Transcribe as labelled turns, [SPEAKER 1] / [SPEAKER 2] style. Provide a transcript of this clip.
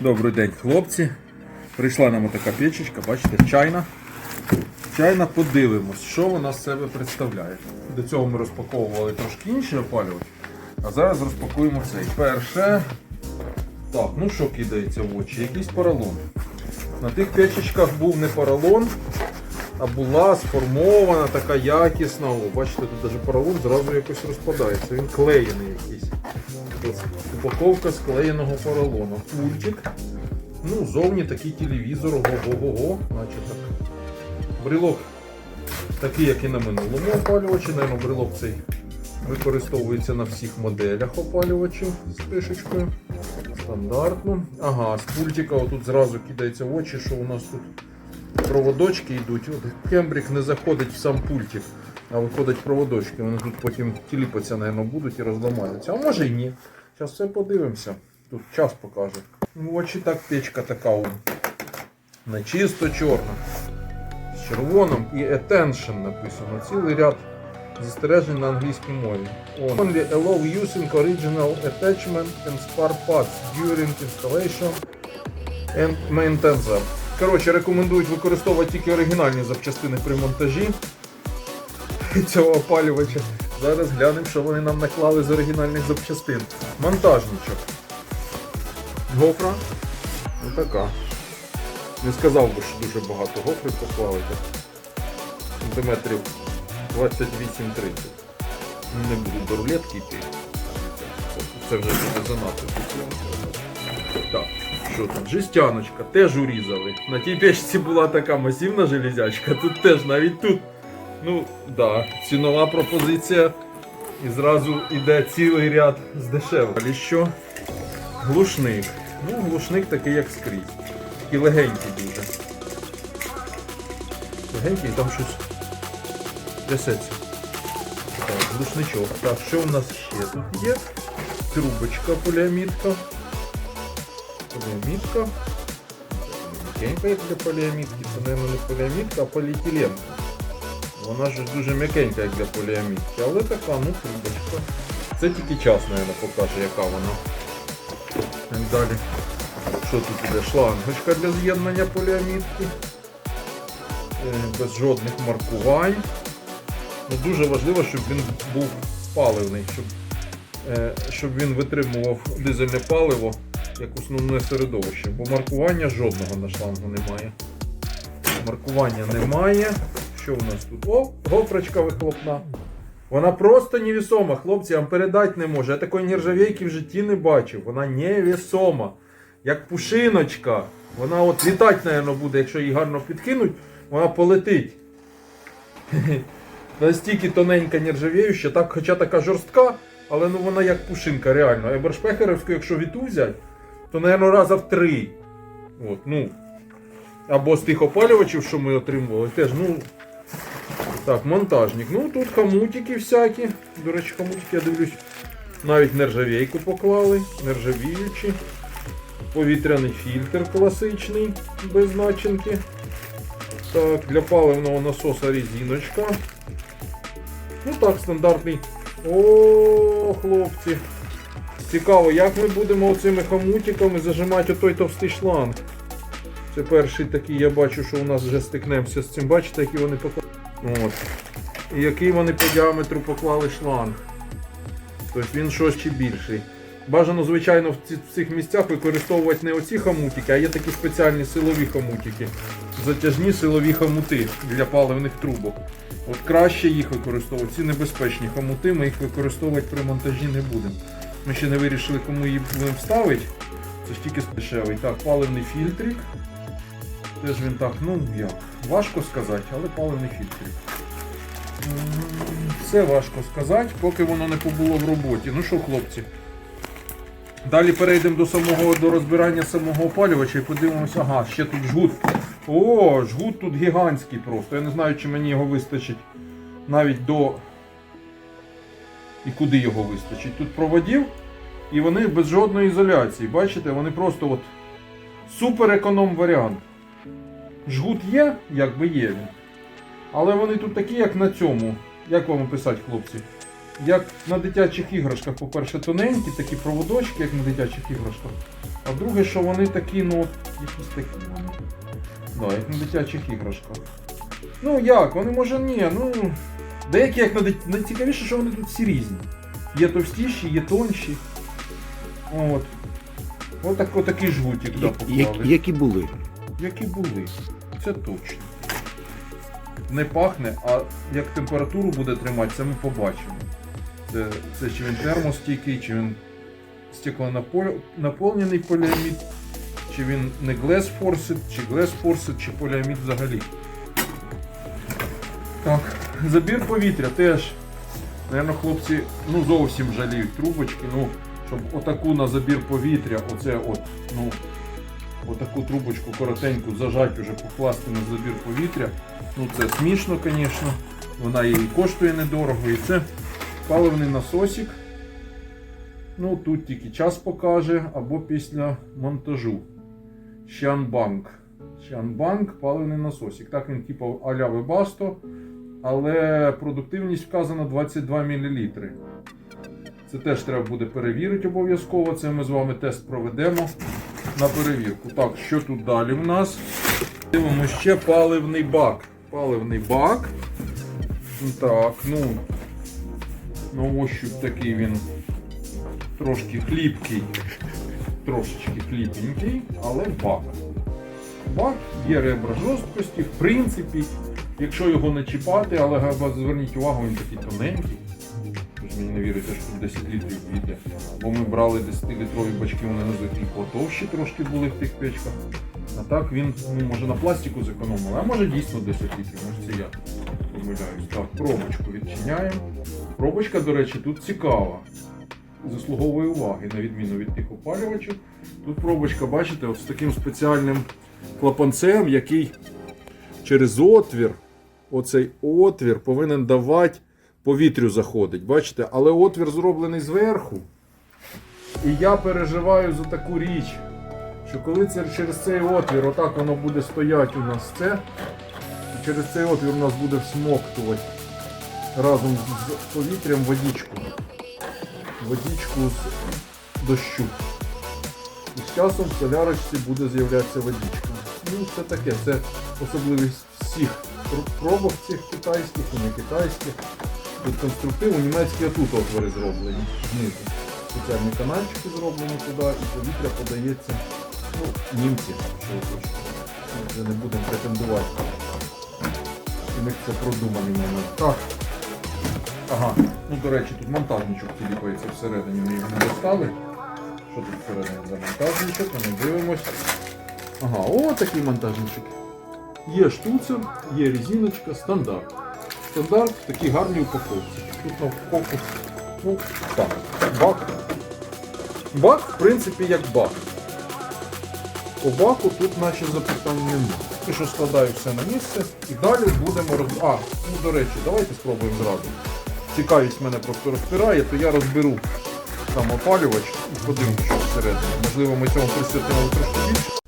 [SPEAKER 1] Добрий день, хлопці. Прийшла нам така печечка, бачите, чайна. Чайна, подивимось, що вона з себе представляє. До цього ми розпаковували трошки інші опалювач, а зараз розпакуємо цей. Перше. Так, ну що кидається в очі? Якийсь поролон. На тих печечках був не поролон, а була сформована така якісна. О, бачите, тут навіть поролон зразу якось розпадається. Він клеєний якийсь. Ось Упаковка склеєного поролону. Пультик. Ну, зовні такий телевізор, ого-го-го, наче так. Брелок такий, як і на минулому опалювачі. Наверно, брелок цей використовується на всіх моделях опалювачів з кришечкою. Стандартно. Ага, з пультика отут зразу кидається в очі, що у нас тут проводочки йдуть. От Кембрік не заходить в сам пультик, а виходять проводочки. Вони тут потім тіліпатися, мабуть, будуть і розламаються. А може і ні. Зараз все подивимося. Тут час покаже. В очі так печка така. Не чисто чорна. З червоним і attention написано. Цілий ряд застережень на англійській мові. Only allow using original attachment and spare parts during installation and maintenance. Коротше, рекомендують використовувати тільки оригінальні запчастини при монтажі цього опалювача. Зараз глянемо, що вони нам наклали з оригінальних запчастин. Монтажничок. Гофра. Така. Не сказав би, що дуже багато гофри поклали. Сантиметрів 28-30. Не буду до рулетки йти. Це вже буде занадто. Так, що тут? Жестяночка, теж урізали. На тій печці була така масивна железячка, тут теж навіть тут. Ну, да, цінова пропозиція. І зразу йде цілий ряд з дешевих. Далі що? Глушник. Ну, глушник такий, як скрізь. Такий легенький дуже. Легенький, там щось трясеться. Так, глушничок. Так, що у нас ще тут є? Трубочка поліамідка. Поліамідка. М'якенька як для поліамідки. Це, мабуть, не поліамідка, а поліетилен. Вона ж дуже м'якенька, як для поліамідки, але така, ну, трубочка. Це тільки час, мабуть, покаже, яка вона. Так далі. Що тут іде? Шлангочка для з'єднання поліамідки. Е, Без жодних маркувань. Ну, дуже важливо, щоб він був паливний, щоб, е, щоб він витримував дизельне паливо як основне середовище, бо маркування жодного на шлангу немає. Маркування немає. Що у нас тут? О, гофрочка вихлопна. Вона просто невесома, хлопці, я вам передати не можу. Я такої нержавейки в житті не бачив. Вона невесома. Як пушиночка. Вона от літати, мабуть, буде, якщо її гарно підкинуть, вона полетить. Настільки тоненька нержавіюча, так, хоча така жорстка, але ну вона як пушинка, реально. Ебершпехерівську, якщо віту то, мабуть, раза в три. От, ну. Або з тих опалювачів, що ми отримували, теж, ну. Так, монтажник. Ну тут хомутики всякі. До речі, хомутики, я дивлюсь, навіть нержавейку поклали, нержавіючі. Повітряний фільтр класичний, без начинки. Так, для паливного насоса резиночка. Ну так, стандартний. О, хлопці. Цікаво, як ми будемо оцими хомутиками зажимати отой товстий шланг. Це перший такий, я бачу, що у нас вже стикнемося з цим. Бачите, які вони поклали. От. І який вони по діаметру поклали шланг. Тобто він щось чи більший. Бажано, звичайно, в, цих місцях використовувати не оці хомутики, а є такі спеціальні силові хомутики. Затяжні силові хомути для паливних трубок. От краще їх використовувати. Ці небезпечні хомути, ми їх використовувати при монтажі не будемо. Ми ще не вирішили, кому її будемо ставити. Це ж тільки дешевий. Так, паливний фільтрик. Теж він так, ну як, важко сказати, але паливний фільтрик. Все важко сказати, поки воно не побуло в роботі. Ну що, хлопці? Далі перейдемо до самого до розбирання самого опалювача і подивимося. Ага, ще тут жгут. О, жгут тут гігантський просто. Я не знаю, чи мені його вистачить навіть до. І куди його вистачить. Тут проводів, і вони без жодної ізоляції. Бачите, вони просто от супер економ варіант. Жгут є, якби є він. Але вони тут такі, як на цьому. Як вам описати, хлопці? як на дитячих іграшках, по-перше, тоненькі, такі проводочки, як на дитячих іграшках. А друге, що вони такі, ну, якісь такі. Да, як на дитячих іграшках. Ну як, вони може ні, ну. Деякі як найцікавіше, що вони тут всі різні. Є товстіші, є тонші. От. Отак, отакий жгутик
[SPEAKER 2] Як-
[SPEAKER 1] поклали.
[SPEAKER 2] які були?
[SPEAKER 1] Які були. Це точно. Не пахне, а як температуру буде тримати, це ми побачимо. Це, це чи він термостійкий, чи він стеклонаповнений поліамід, чи він не Glass Forced, чи Glass Forced, чи поліамід взагалі. Забір повітря теж. Наверно, хлопці ну, зовсім жаліють трубочки. Ну, щоб отаку на забір повітря, оце от, ну, отаку трубочку коротеньку зажать уже покласти на забір повітря. Ну це смішно, звісно. Вона їй коштує недорого. І це паливний насосик. Ну тут тільки час покаже, або після монтажу. Щанбанк. Щанбанк, паливний насосик. Так він типу а-ля Webasto, але продуктивність вказана 22 мл. Це теж треба буде перевірити обов'язково. Це ми з вами тест проведемо на перевірку. Так, що тут далі в нас? Дивимо ще паливний бак. Паливний бак. Так, ну. На ощуп такий він трошки хліпкий. Трошечки хліпенький, але бак. Бак є ребра жорсткості, в принципі, якщо його не чіпати, але зверніть увагу, він такий тоненький. Мені не вірите, що тут 10 літрів війде. Бо ми брали 10-літрові бачки, вони на і потовщі трошки були в тих печках. А так він, ну, може на пластику зекономили, а може дійсно 10 літрів, може це я помиляюсь. Так, пробочку відчиняємо. Пробочка, до речі, тут цікава. Заслуговує уваги, на відміну від тих опалювачів. Тут пробочка, бачите, от з таким спеціальним клапанцем, який через отвір, оцей отвір повинен давати повітрю заходить. Бачите, але отвір зроблений зверху. І я переживаю за таку річ, що коли це через цей отвір, отак воно буде стояти у нас це, і через цей отвір у нас буде всмоктувати разом з повітрям водичку. Водичку з дощу. І з часом в солярочці буде з'являтися водичка. Ну, це таке, це особливість всіх пробок цих китайських і не китайських. Тут конструктив, у німецькі тут отвори зроблені знизу. Спеціальні канальчики зроблені туди і повітря подається. Ну, німці. Ми вже не будемо претендувати. У них це продуманий момент. Так. Ага, ну до речі, тут монтажничок тіліпається всередині, ми його не достали. Що тут всередині за монтажничок, ми не дивимось. Ага, о, такий монтажничок. Є штуцер, є резиночка, стандарт. Стандарт в такій гарній упаковці. Тут на упаковку. Ну, так, бак. Бак, в принципі, як бак. По баку тут наче запитань немає. І що складаю все на місце. І далі будемо роз... А, ну до речі, давайте спробуємо зразу. Цікавість мене просто розпирає, то я розберу сам опалювач і подивимося, що всередині. Можливо, ми цьому присвятимо трошки більше.